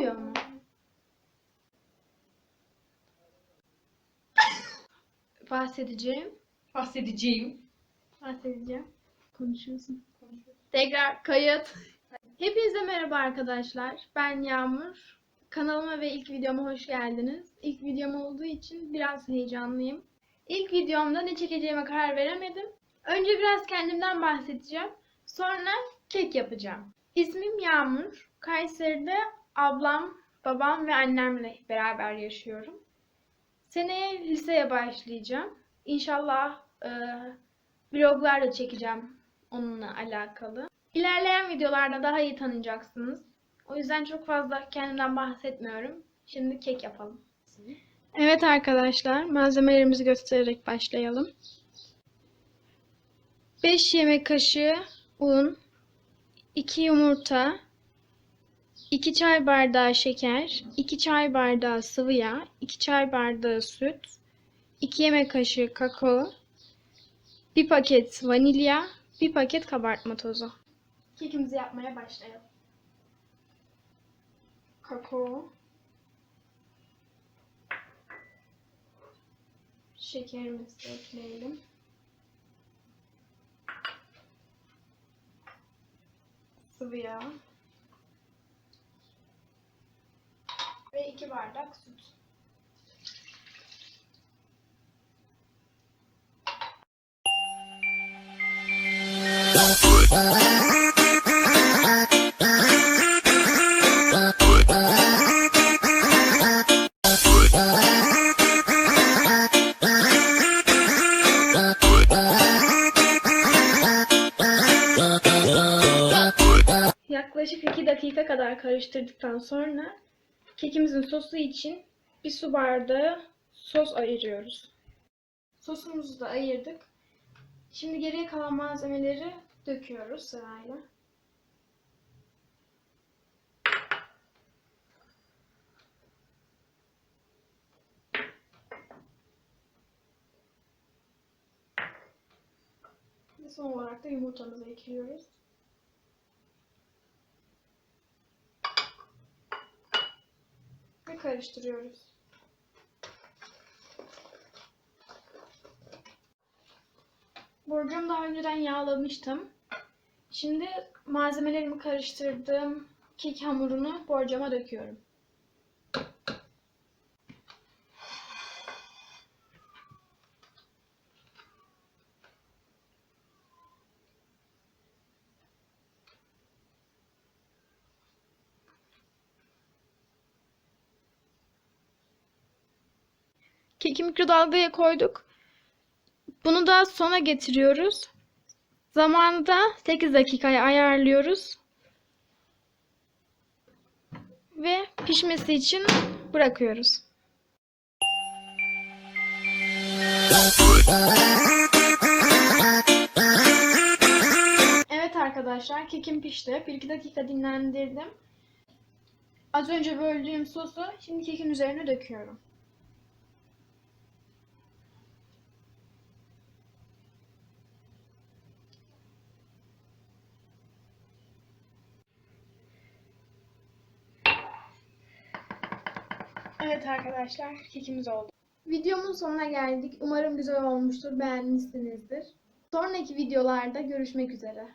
oluyor mu? Bahsedeceğim. Bahsedeceğim. Bahsedeceğim. Konuşuyorsun. Tekrar kayıt. Hepinize merhaba arkadaşlar. Ben Yağmur. Kanalıma ve ilk videoma hoş geldiniz. İlk videom olduğu için biraz heyecanlıyım. İlk videomda ne çekeceğime karar veremedim. Önce biraz kendimden bahsedeceğim. Sonra kek yapacağım. İsmim Yağmur. Kayseri'de ablam, babam ve annemle beraber yaşıyorum. Seneye liseye başlayacağım. İnşallah e, vloglar da çekeceğim onunla alakalı. İlerleyen videolarda daha iyi tanıyacaksınız. O yüzden çok fazla kendimden bahsetmiyorum. Şimdi kek yapalım. Evet arkadaşlar, malzemelerimizi göstererek başlayalım. 5 yemek kaşığı un, 2 yumurta, 2 çay bardağı şeker, 2 çay bardağı sıvı yağ, 2 çay bardağı süt, 2 yemek kaşığı kakao, 1 paket vanilya, 1 paket kabartma tozu. Kekimizi yapmaya başlayalım. Kakao, şekerimizi ekleyelim. Sıvı yağ. 2 bardak süt. Yaklaşık 2 dakika kadar karıştırdıktan sonra kekimizin sosu için bir su bardağı sos ayırıyoruz. Sosumuzu da ayırdık. Şimdi geriye kalan malzemeleri döküyoruz sırayla. Ve son olarak da yumurtamızı ekliyoruz. Karıştırıyoruz. Borcamı daha önceden yağlamıştım. Şimdi malzemelerimi karıştırdığım kek hamurunu borcama döküyorum. Keki mikrodalgaya koyduk. Bunu da sona getiriyoruz. Zamanı da 8 dakikaya ayarlıyoruz. Ve pişmesi için bırakıyoruz. Evet arkadaşlar kekim pişti. 1-2 dakika dinlendirdim. Az önce böldüğüm sosu şimdi kekin üzerine döküyorum. Evet arkadaşlar kekimiz oldu. Videomun sonuna geldik. Umarım güzel olmuştur. Beğenmişsinizdir. Sonraki videolarda görüşmek üzere.